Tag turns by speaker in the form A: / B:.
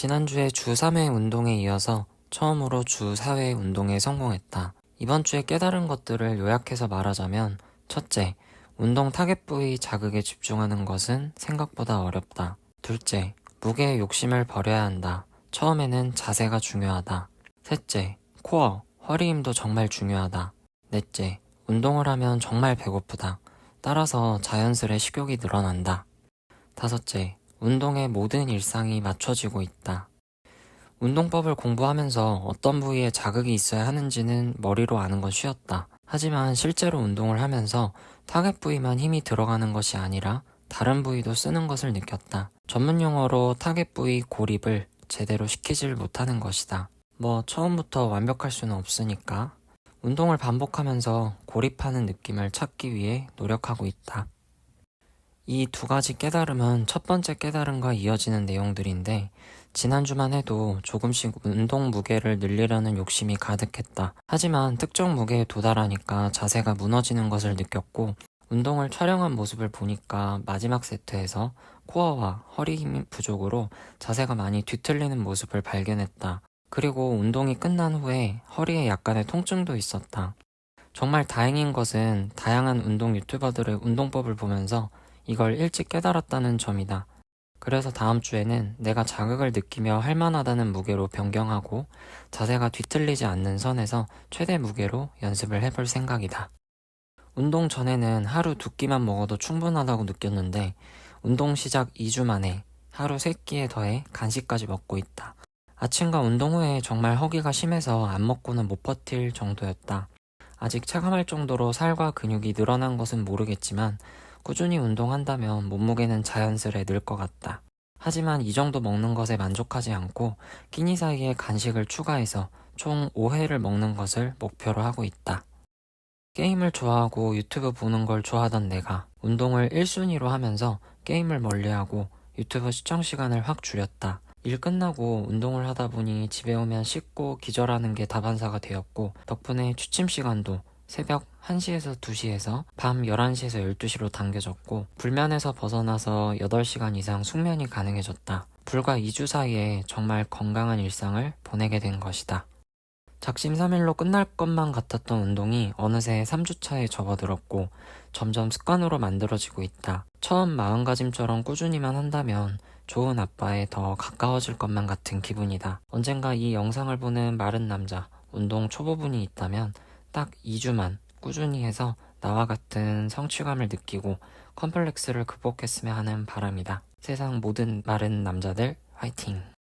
A: 지난주에 주 3회 운동에 이어서 처음으로 주 4회 운동에 성공했다. 이번 주에 깨달은 것들을 요약해서 말하자면 첫째, 운동 타겟 부위 자극에 집중하는 것은 생각보다 어렵다. 둘째, 무게의 욕심을 버려야 한다. 처음에는 자세가 중요하다. 셋째, 코어, 허리 힘도 정말 중요하다. 넷째, 운동을 하면 정말 배고프다. 따라서 자연스레 식욕이 늘어난다. 다섯째, 운동의 모든 일상이 맞춰지고 있다. 운동법을 공부하면서 어떤 부위에 자극이 있어야 하는지는 머리로 아는 건 쉬웠다. 하지만 실제로 운동을 하면서 타겟 부위만 힘이 들어가는 것이 아니라 다른 부위도 쓰는 것을 느꼈다. 전문 용어로 타겟 부위 고립을 제대로 시키질 못하는 것이다. 뭐 처음부터 완벽할 수는 없으니까 운동을 반복하면서 고립하는 느낌을 찾기 위해 노력하고 있다. 이 두 가지 깨달음은 첫 번째 깨달음과 이어지는 내용들인데 지난주만 해도 조금씩 운동 무게를 늘리려는 욕심이 가득했다. 하지만 특정 무게에 도달하니까 자세가 무너지는 것을 느꼈고 운동을 촬영한 모습을 보니까 마지막 세트에서 코어와 허리 힘 부족으로 자세가 많이 뒤틀리는 모습을 발견했다. 그리고 운동이 끝난 후에 허리에 약간의 통증도 있었다. 정말 다행인 것은 다양한 운동 유튜버들의 운동법을 보면서 이걸 일찍 깨달았다는 점이다. 그래서 다음 주에는 내가 자극을 느끼며 할 만하다는 무게로 변경하고 자세가 뒤틀리지 않는 선에서 최대 무게로 연습을 해볼 생각이다. 운동 전에는 하루 두 끼만 먹어도 충분하다고 느꼈는데 운동 시작 2주 만에 하루 3끼에 더해 간식까지 먹고 있다. 아침과 운동 후에 정말 허기가 심해서 안 먹고는 못 버틸 정도였다. 아직 체감할 정도로 살과 근육이 늘어난 것은 모르겠지만 꾸준히 운동한다면 몸무게는 자연스레 늘 것 같다. 하지만 이 정도 먹는 것에 만족하지 않고 끼니 사이에 간식을 추가해서 총 5회를 먹는 것을 목표로 하고 있다. 게임을 좋아하고 유튜브 보는 걸 좋아하던 내가 운동을 1순위로 하면서 게임을 멀리하고 유튜브 시청 시간을 확 줄였다. 일 끝나고 운동을 하다 보니 집에 오면 씻고 기절하는 게 다반사가 되었고 덕분에 취침 시간도 새벽 1시에서 2시에서 밤 11시에서 12시로 당겨졌고 불면에서 벗어나서 8시간 이상 숙면이 가능해졌다. 불과 2주 사이에 정말 건강한 일상을 보내게 된 것이다. 작심삼일로 끝날 것만 같았던 운동이 어느새 3주차에 접어들었고 점점 습관으로 만들어지고 있다. 처음 마음가짐처럼 꾸준히만 한다면 좋은 아빠에 더 가까워질 것만 같은 기분이다. 언젠가 이 영상을 보는 마른 남자, 운동 초보분이 있다면 딱 2주만 꾸준히 해서 나와 같은 성취감을 느끼고 컴플렉스를 극복했으면 하는 바람이다. 세상 모든 마른 남자들 화이팅!